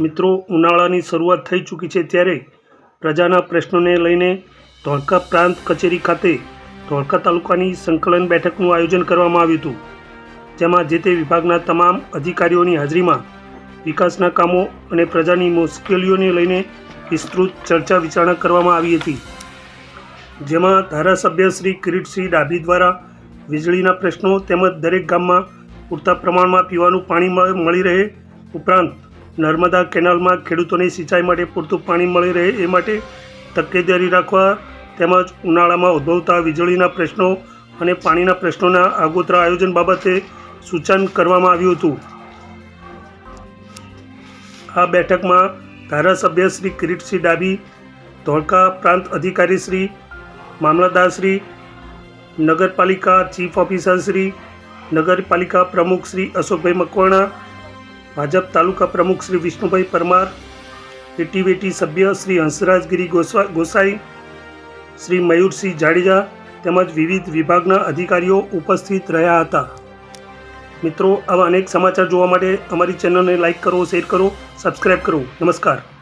મિત્રો, ઉનાળાની શરૂઆત થઈ ચૂકી છે ત્યારે પ્રજાના પ્રશ્નોને લઈને ધોળકા પ્રાંત કચેરી ખાતે ધોળકા તાલુકાની સંકલન બેઠકનું આયોજન કરવામાં આવ્યું હતું. જેમાં જે તે વિભાગના તમામ અધિકારીઓની હાજરીમાં વિકાસના કામો અને પ્રજાની મુશ્કેલીઓને લઈને વિસ્તૃત ચર્ચા વિચારણા કરવામાં આવી હતી. જેમાં ધારાસભ્ય શ્રી કિરીટસિંહ ડાભી દ્વારા વીજળીના પ્રશ્નો તેમજ દરેક ગામમાં પૂરતા પ્રમાણમાં પીવાનું પાણી મળ- રહે ઉપરાંત નર્મદા કેનાલમાં ખેડૂતોને સિંચાઈ માટે પૂરતું પાણી મળી રહે એ માટે તકેદારી રાખવા તેમજ ઉનાળામાં ઉદ્ભવતા વીજળીના પ્રશ્નો અને પાણીના પ્રશ્નોના આગોતરા આયોજન બાબતે સૂચન કરવામાં આવ્યું હતું. આ બેઠકમાં ધારાસભ્ય શ્રી કિરીટસિંહ ડાબી ધોળકા પ્રાંત અધિકારી શ્રી મામલતદાર શ્રી નગરપાલિકા ચીફ ઓફિસર શ્રી, નગરપાલિકા પ્રમુખ શ્રી અશોકભાઈ મકવાણા ભાજપ તાલુકા પ્રમુખ શ્રી વિષ્ણુભાઈ પરમાર એટીવેટી સભ્ય શ્રી હંસરાજગીરી ગોસ્વા, ગોસાઈ, શ્રી મયુરસિંહ જાડેજા તેમજ વિવિધ વિભાગના અધિકારીઓ ઉપસ્થિત રહ્યા હતા. મિત્રો, આવા અનેક સમાચાર જોવા માટે અમારી ચેનલને લાઇક કરો, શેર કરો સબસ્ક્રાઈબ કરો. નમસ્કાર.